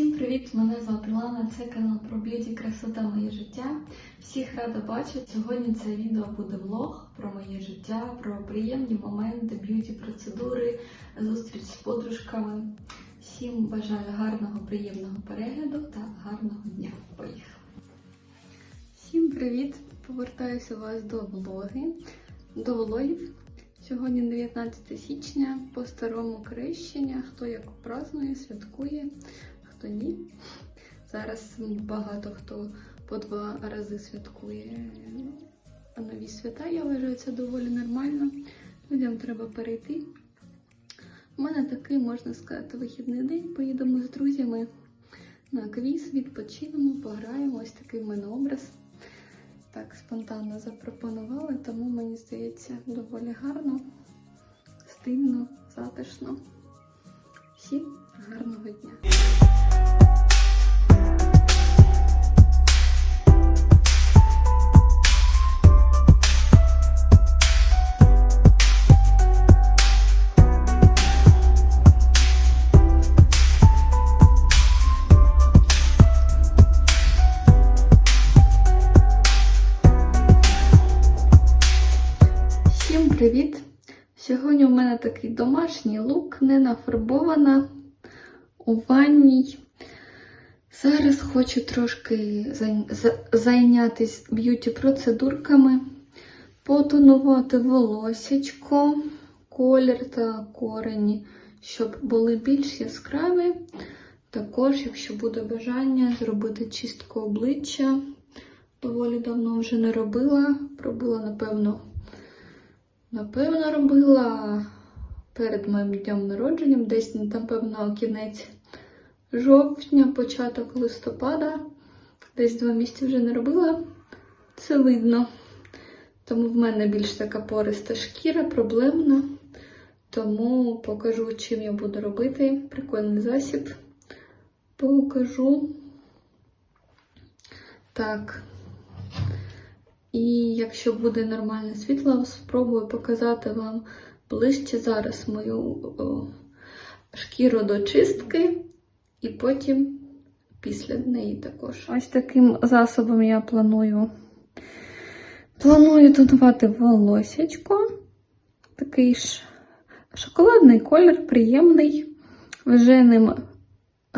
Всім привіт! Мене звати Лана. Це канал про б'юті, красота, моє життя. Всіх рада бачити. Сьогодні це відео буде влог про моє життя, про приємні моменти, б'юті процедури, зустріч з подружками. Всім бажаю гарного, приємного перегляду та гарного дня. Поїхали! Всім привіт! Повертаюся вас до влоги, до влогів. Сьогодні 19 січня, по старому крещення. Хто як празднує, святкує, ні. Зараз багато хто по два рази святкує нові свята. Я вважаю, це доволі нормально. Людям треба перейти. У мене такий, можна сказати, вихідний день. Поїдемо з друзями на квіз, відпочинемо, пограємо. Ось такий в мене образ. Так, спонтанно запропонували, тому мені здається доволі гарно, стильно, затишно. Всім гарного дня! Не нафарбована у ванній. Зараз хочу трошки зайнятися б'юті-процедурками, потонувати волосечко, колір та корені, щоб були більш яскраві. Також, якщо буде бажання, зробити чистку обличчя. Доволі давно вже не робила. Пробила, напевно, Напевно, робила перед моїм днем народженням, десь, там, напевно, кінець жовтня, початок листопада. Десь два місяці вже не робила. Це видно. Тому в мене більш така пориста шкіра, проблемна. Тому покажу, чим я буду робити. Прикольний засіб. Покажу. Так. І якщо буде нормальне світло, спробую показати вам ближче зараз мою о, шкіру до чистки, і потім після неї також. Ось таким засобом я планую планую тонувати волосячко. Такий ж шоколадний колір, приємний. Вже ним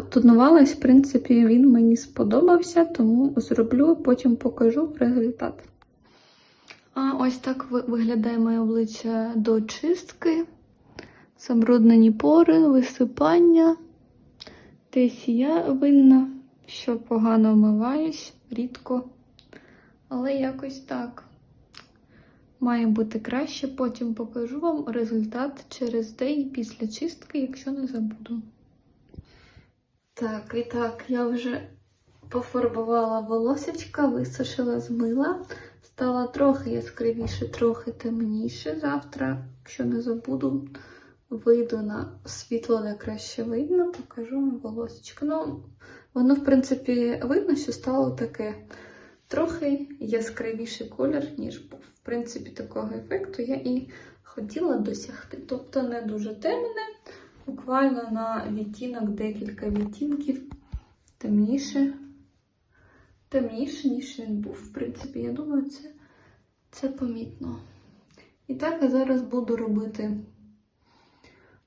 тонувалась, в принципі, він мені сподобався, тому зроблю, потім покажу результат. Ось так виглядає моє обличчя до чистки. Забруднені пори, висипання. Десь я винна, що погано вмиваюсь, рідко. Але якось так. Має бути краще, потім покажу вам результат через день після чистки, якщо не забуду. Так, і так, я вже пофарбувала волосечка, висушила, змила. Стала трохи яскравіше, трохи темніше. Завтра, якщо не забуду, вийду на світло, де краще видно, покажу вам волосечко. Ну, воно, в принципі, видно, що стало таке трохи яскравіший колір, ніж був. В принципі, такого ефекту я і хотіла досягти. Тобто не дуже темне, буквально на відтінок декілька відтінків темніше темніше, ніж він був. В принципі, я думаю, це, це помітно. І так я зараз буду робити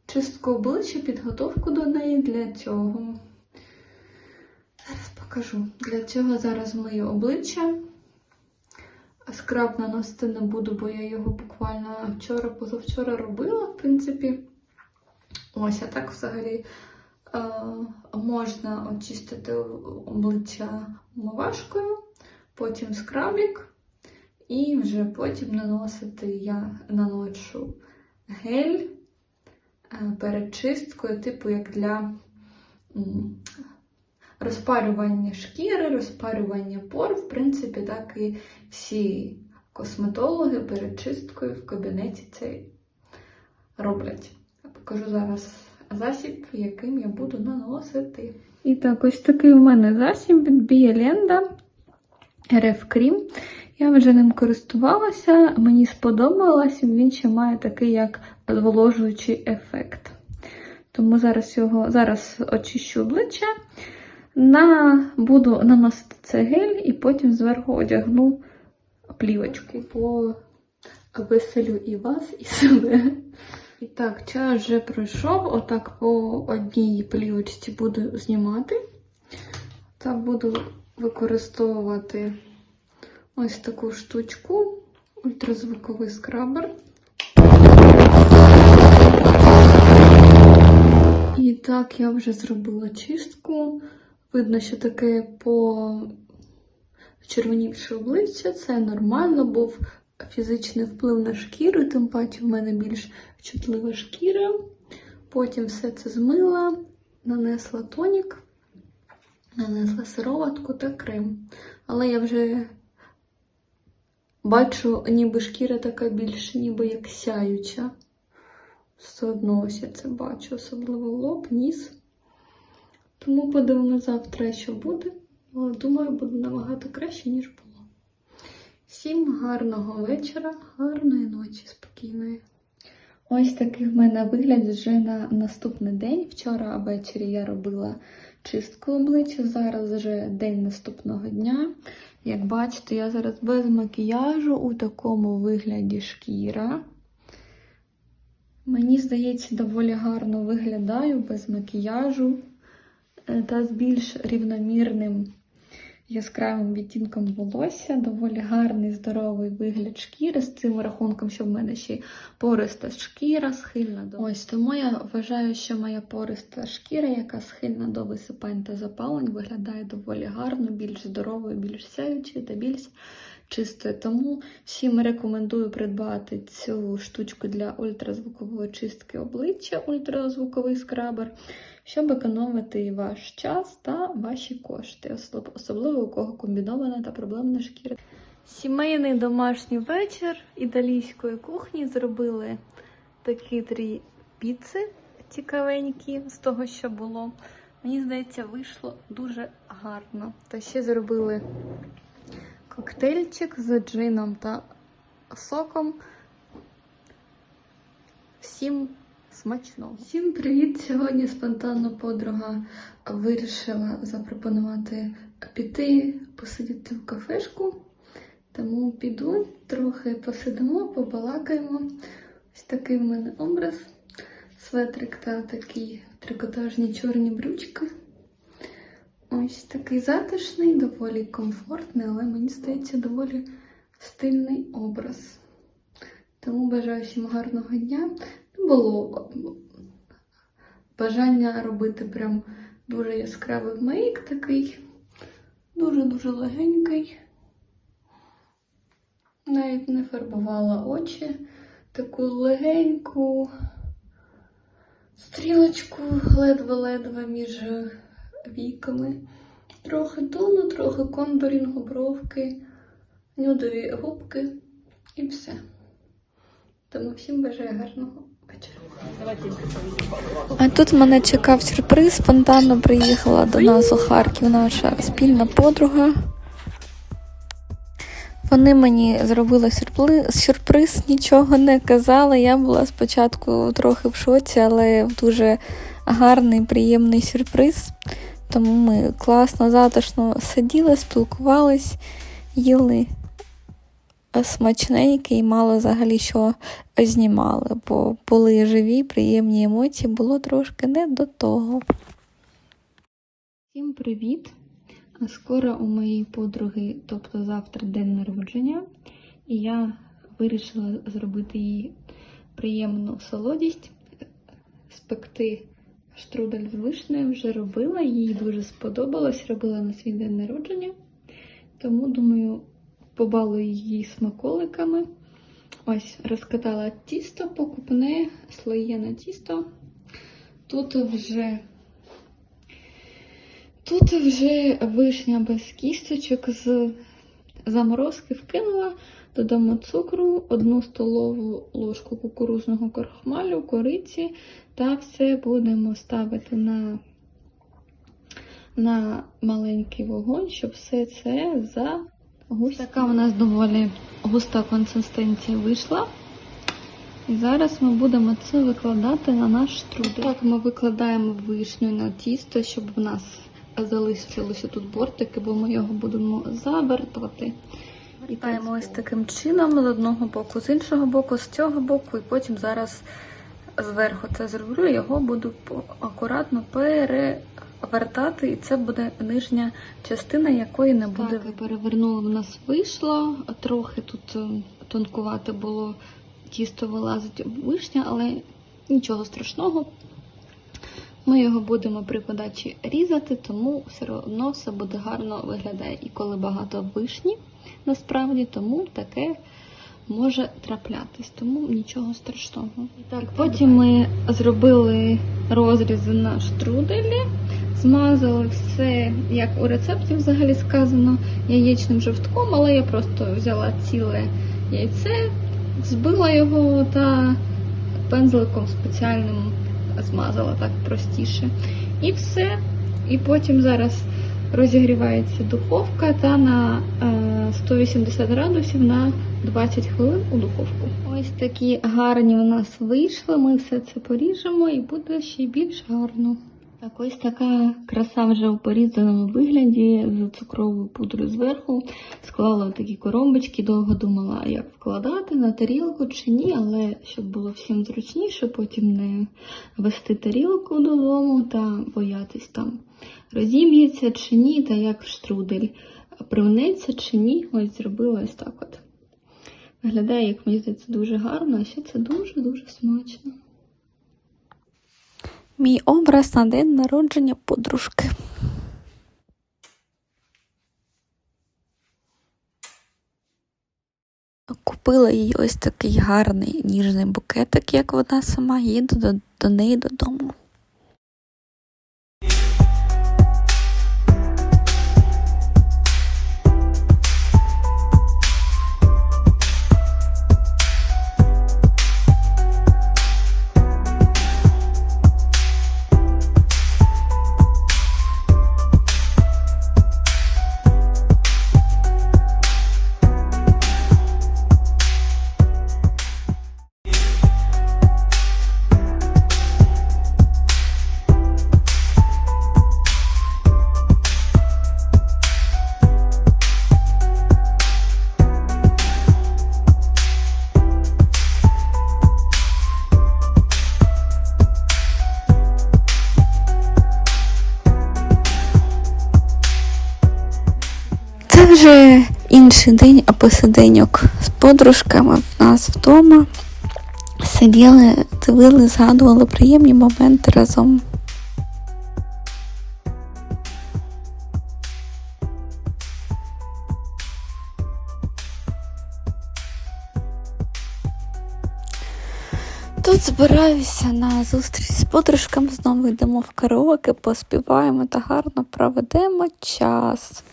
чистку обличчя, підготовку до неї для цього. Зараз покажу. Для цього зараз мию обличчя. Скраб наносити не буду, бо я його буквально вчора, позавчора робила, в принципі. Ось, а так взагалі можна очистити обличчя умивашкою, потім скрабік, і вже потім наносити я наношу гель е, перед чисткою, типу як для розпарювання шкіри, розпарювання пор. В принципі, так і всі косметологи перед чисткою в кабінеті це роблять. Я покажу зараз засіб, яким я буду наносити. І так, ось такий у мене засіб від Біеленда RF Cream. Я вже ним користувалася, мені сподобалось, він ще має такий як зволожуючий ефект. Тому зараз його зараз очищу обличчя, На, буду наносити цей гель і потім зверху одягну плівочку. По веселю і вас, і себе. І так, час вже пройшов. Отак по одній плівочці буду знімати. Так буду використовувати ось таку штучку, ультразвуковий скрабер. І так, я вже зробила чистку. Видно, що таке по червонівше обличчя. Це нормально, був фізичний вплив на шкіру, тим паче в мене більш чутлива шкіра. Потім все це змила, нанесла тонік, нанесла сироватку та крем. Але я вже бачу, ніби шкіра така більш, ніби як сяюча. Все одно ось я це бачу, особливо лоб, ніс. Тому подивимося завтра, що буде. Але думаю, буде набагато краще, ніж було. Всім гарного вечора, гарної ночі, спокійної. Ось такий в мене вигляд вже на наступний день. Вчора ввечері я робила чистку обличчя, зараз вже день наступного дня. Як бачите, я зараз без макіяжу у такому вигляді шкіра. Мені здається, доволі гарно виглядаю без макіяжу е, та з більш рівномірним яскравим відтінком волосся. Доволі гарний здоровий вигляд шкіри з цим рахунком, що в мене ще пориста шкіра схильна до. Ось тому я вважаю, що моя пориста шкіра, яка схильна до висипань та запалень, виглядає доволі гарно, більш здоровою, більш сяючою та більш чистою. Тому всім рекомендую придбати цю штучку для ультразвукової чистки обличчя, ультразвуковий скрабер, щоб економити ваш час та ваші кошти, особливо у кого комбінована та проблемна шкіра. Сімейний домашній вечір італійської кухні зробили такі три піци цікавенькі з того, що було. Мені здається, вийшло дуже гарно. Та ще зробили коктейльчик з джином та соком. Всім смачного. Всім привіт! Сьогодні спонтанно подруга вирішила запропонувати піти посидіти в кафешку. Тому піду, трохи посидимо, побалакаємо. Ось такий в мене образ. Светрик та такі трикотажні чорні брючки. Ось такий затишний, доволі комфортний, але мені здається, доволі стильний образ. Тому бажаю всім гарного дня. Не було бажання робити прям дуже яскравий мейк такий, дуже-дуже легенький. Навіть не фарбувала очі, таку легеньку стрілочку ледве-ледве між віками. Трохи тону, трохи контурінгу, бровки, нюдові губки і все. Тому всім бажаю гарного вечора. А тут мене чекав сюрприз. Спонтанно приїхала до нас у Харків наша спільна подруга. Вони мені зробили сюрприз, сюрприз, нічого не казали. Я була спочатку трохи в шоці, але дуже гарний, приємний сюрприз. Тому ми класно, затишно сиділи, спілкувались, їли смачненьке і мало взагалі що знімали, бо були живі, приємні емоції, було трошки не до того. Всім привіт! Скоро у моєї подруги, тобто завтра день народження, і я вирішила зробити їй приємну солодість, спекти штрудель з вишнею вже робила, їй дуже сподобалось, робила на свій день народження. Тому, думаю, побалую її смаколиками. Ось, розкатала тісто, покупне, слоєне тісто. Тут вже Тут вже вишня без кісточок з заморозки вкинула, додамо цукру, одну столову ложку кукурузного крохмалю, кориці та все будемо ставити на, на маленький вогонь, щоб все це загустити. Така у нас доволі густа консистенція вийшла. І зараз ми будемо це викладати на наш штрудель. Так, ми викладаємо вишню на тісто, щоб в нас залишилися тут бортики, бо ми його будемо завертати. Вітаємо ось таким чином з одного боку, з іншого боку, з цього боку, і потім зараз зверху це зроблю, його буду акуратно перевертати, і це буде нижня частина, якої не буде. Так, перевернула, в нас вийшло. Трохи тут е, тонкувати було, тісто вилазить вишня, але нічого страшного. Ми його будемо при подачі різати, тому все одно все буде гарно виглядає. І коли багато вишні, насправді, тому таке може траплятись, тому нічого страшного. Так, потім ми зробили розрізи на штруделі, змазали все, як у рецепті взагалі сказано, яєчним жовтком, але я просто взяла ціле яйце, збила його та пензликом спеціальним змазала так простіше. І все. І потім зараз розігрівається духовка та на е, 180 градусів на 20 хвилин у духовку. Ось такі гарні у нас вийшли. Ми все це поріжемо і буде ще більш гарно. Так, ось така краса вже у порізаному вигляді з цукровою пудрою зверху. Склала такі коробочки, довго думала, як вкладати на тарілку чи ні, але щоб було всім зручніше, потім не вести тарілку додому та боятись там розіб'ється чи ні, та як штрудель привнеться чи ні. Ось зробила ось так от. Виглядає, як мені здається, дуже гарно, а ще це дуже-дуже смачно. Мій образ на день народження подружки. Купила їй ось такий гарний ніжний букетик, як вона сама, їду до, до неї додому. Інший день або сиденьок з подружками в нас вдома. Сиділи, дивили, згадували приємні моменти разом. Тут збираюся на зустріч з подружками, знову йдемо в караоке, поспіваємо та гарно проведемо час.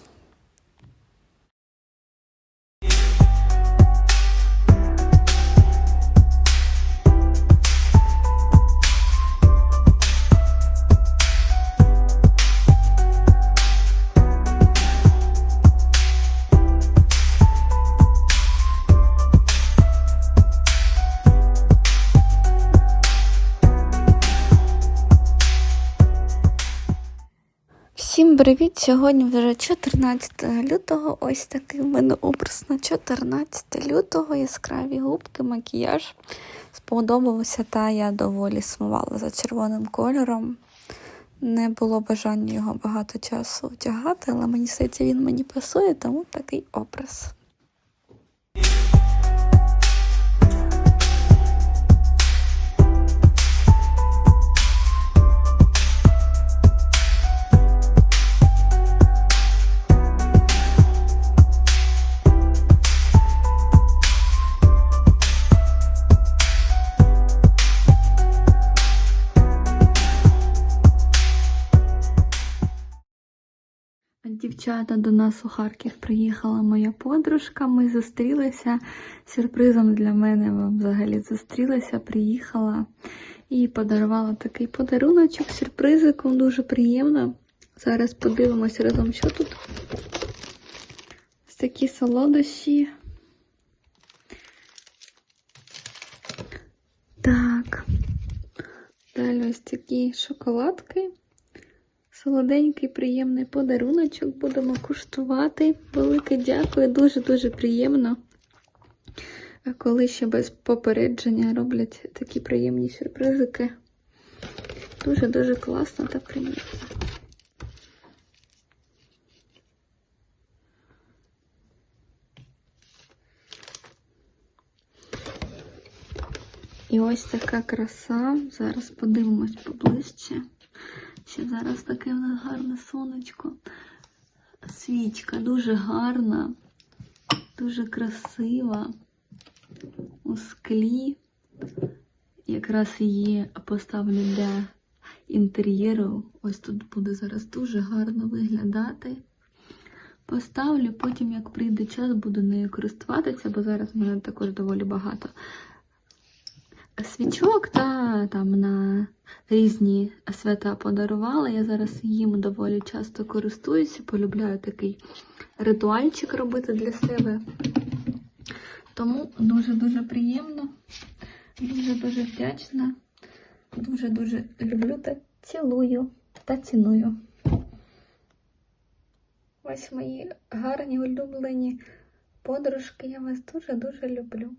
Привіт! Сьогодні вже 14 лютого. Ось такий в мене образ на 14 лютого. Яскраві губки, макіяж. Сподобався, та я доволі сумувала за червоним кольором. Не було бажання його багато часу одягати, але мені здається, він мені пасує, тому такий образ. Дівчата до нас у Харків приїхала моя подружка. Ми зустрілися. Сюрпризом для мене взагалі зустрілася, приїхала і подарувала такий подаруночок сюрпризиком. Дуже приємно. Зараз подивимося разом, що тут. Ось такі солодощі. Так. Далі ось такі шоколадки Солоденький, приємний подаруночок будемо куштувати. Велике дякую, дуже-дуже приємно. Коли ще без попередження роблять такі приємні сюрпризики. Дуже-дуже класно та приємно. І ось така краса. Зараз подивимось поближче. Ще зараз таке в нас гарне сонечко. Свічка дуже гарна, дуже красива. У склі. Якраз її поставлю для інтер'єру. Ось тут буде зараз дуже гарно виглядати. Поставлю, потім, як прийде час, буду нею користуватися, бо зараз в мене також доволі багато свічок та там на різні свята подарувала. Я зараз їм доволі часто користуюся, полюбляю такий ритуальчик робити для себе. Тому дуже-дуже приємно, дуже-дуже вдячна, дуже-дуже люблю та цілую та ціную. Ось мої гарні улюблені подружки. Я вас дуже-дуже люблю.